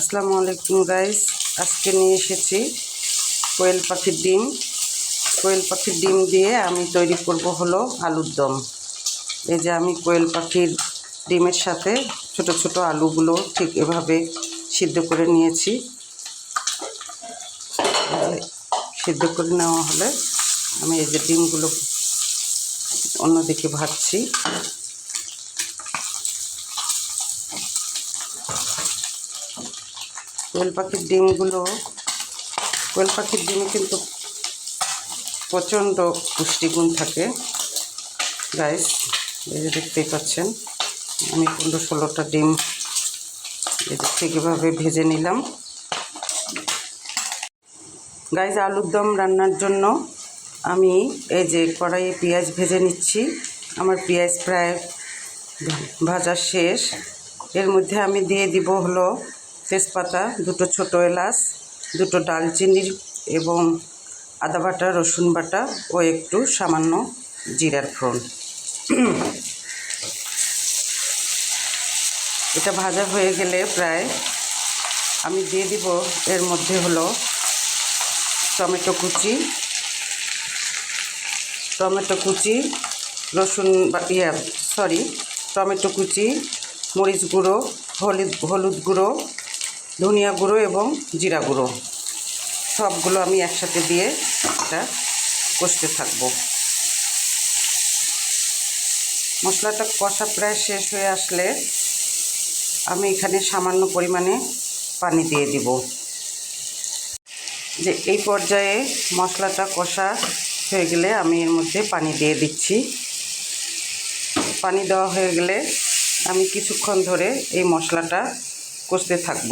আসসালামু আলাইকুম গাইস আজকে নিয়ে এসেছি কোয়েল পাখির ডিম। কোয়েল পাখির ডিম দিয়ে আমি তৈরি করব হলো আলুর দম। এই যে আমি কোয়েল পাখির ডিমের সাথে ছোট ছোট আলুগুলো ঠিক এভাবে সিদ্ধ করে নিয়েছি। সিদ্ধ করে নেওয়া হলে আমি এই যে ডিমগুলো অন্যদিকে ভাজছি। কোয়েল পাখির ডিমগুলো, কোয়েল পাখির ডিমে কিন্তু প্রচণ্ড পুষ্টিগুণ থাকে। গাইস এই যে দেখতেই পাচ্ছেন, আমি পনেরো ষোলোটা ডিম এই যে ঠিকভাবে ভেজে নিলাম। গাইজ আলুর দম রান্নার জন্য আমি এই যে কড়াইয়ে পেঁয়াজ ভেজে নিচ্ছি। আমার পেঁয়াজ প্রায় ভাজা শেষ। এর মধ্যে আমি দিয়ে দিব হলো তেজপাতা, দুটো ছোটো এলাচ, দুটো ডালচিনি এবং আদা বাটা, রসুন বাটা ও একটু সামান্য জিরার ফোড়ন। এটা ভাজা হয়ে গেলে প্রায় আমি দিয়ে দিব, এর মধ্যে হলো টমেটো কুচি টমেটো কুচি, রসুন ইয়া সরি টমেটো কুচি, মরিচ গুঁড়ো, হলুদ হলুদ গুঁড়ো ধনিয়া গুঁড়ো এবং জিরা গুঁড়ো। সবগুলো আমি একসাথে দিয়ে এটা কষতে থাকব। মশলাটা কষা প্রায় শেষ হয়ে আসলে আমি এখানে সামান্য পরিমাণে পানি দিয়ে দিব। যে এই পর্যায়ে মশলাটা কষা হয়ে গেলে আমি এর মধ্যে পানি দিয়ে দিচ্ছি। পানি দেওয়া হয়ে গেলে আমি কিছুক্ষণ ধরে এই মশলাটা কষতে থাকব।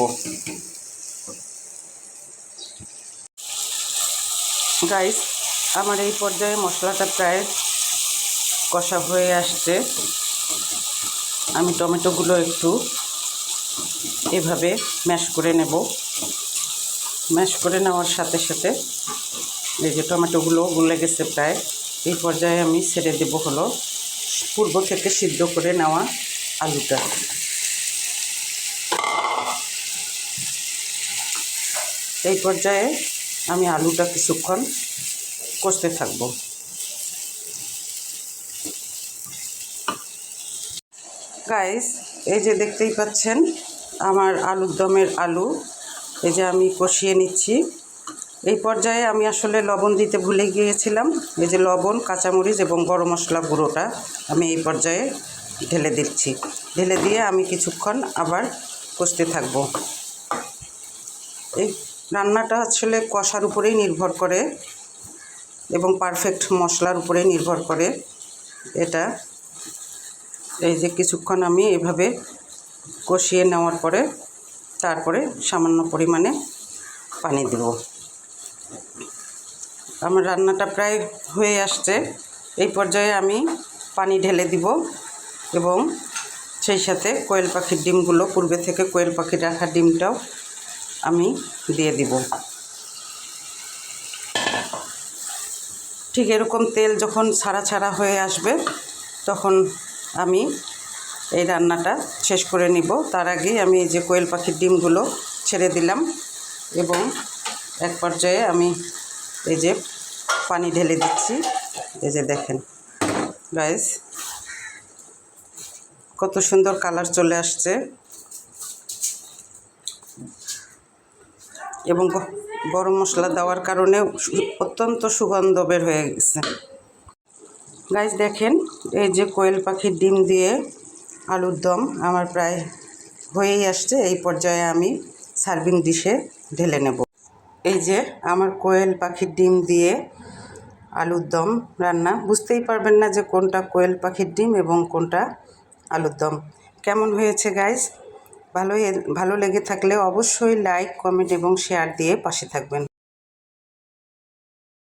গাইস আমার এই পর্যায়ে মশলাটা প্রায় কষা হয়ে আসছে। আমি টমেটোগুলো একটু এভাবে ম্যাশ করে নেব। ম্যাশ করে নেওয়ার সাথে সাথে এই যে টমেটোগুলো গলে গেছে প্রায়, এই পর্যায়ে আমি ছেড়ে দেব হলো পূর্ব থেকে সিদ্ধ করে নেওয়া আলুটা। এই পর্যায়ে আমি আলুটা কিছুক্ষণ কষতে থাকব। গাইস এই যে দেখতেই পাচ্ছেন, আমার আলুর দমের আলু, এই যে আমি কষিয়ে নিচ্ছি। এই পর্যায়ে আমি আসলে লবণ দিতে ভুলে গিয়েছিলাম, এই যে লবণ, কাঁচামরিচ এবং গরম মশলা গুঁড়োটা আমি এই পর্যায়ে ঢেলে দিচ্ছি। ঢেলে দিয়ে আমি কিছুক্ষণ আবার কষতে থাকব। এই রান্নাটা আসলে কষার উপরেই নির্ভর করে এবং পারফেক্ট মশলার উপরেই নির্ভর করে এটা। এই যে কিছুক্ষণ আমি এভাবে কষিয়ে নেওয়ার পরে তারপরে সামান্য পরিমাণে পানি দেব। আমার রান্নাটা প্রায় হয়ে আসছে। এই পর্যায়ে আমি পানি ঢেলে দিব এবং সেই সাথে কোয়েল পাখির ডিমগুলো, পূর্বে থেকে কোয়েল পাখির রাখা ডিমটাও আমি দিয়ে দিব। ঠিক এরকম তেল যখন ছাড়া ছাড়া হয়ে আসবে, তখন আমি এই রান্নাটা শেষ করে নিব। তার আগেই আমি এই যে কোয়েল পাখির ডিমগুলো ছেড়ে দিলাম এবং এক পর্যায়ে আমি এই যে পানি ঢেলে দিচ্ছি। এই যে দেখেন গাইস কত সুন্দর কালার চলে আসছে। এবং গরম মশলা দেওয়ার কারণে অত্যন্ত সুগন্ধ বের হয়ে গেছে। গাইজ দেখেন, এই যে কোয়েল পাখির ডিম দিয়ে আলুর দম আমার প্রায় হয়েই আসছে। এই পর্যায়ে আমি সার্ভিং ডিশে ঢেলে নেব। এই যে আমার কোয়েল পাখির ডিম দিয়ে আলুর দম রান্না। বুঝতেই পারবেন না যে কোনটা কোয়েল পাখির ডিম এবং কোনটা আলুর দম। কেমন হয়েছে গাইজ ভালো ভালো লেগে থাকলে অবশ্যই লাইক কমেন্ট এবং শেয়ার দিয়ে পাশে থাকবেন।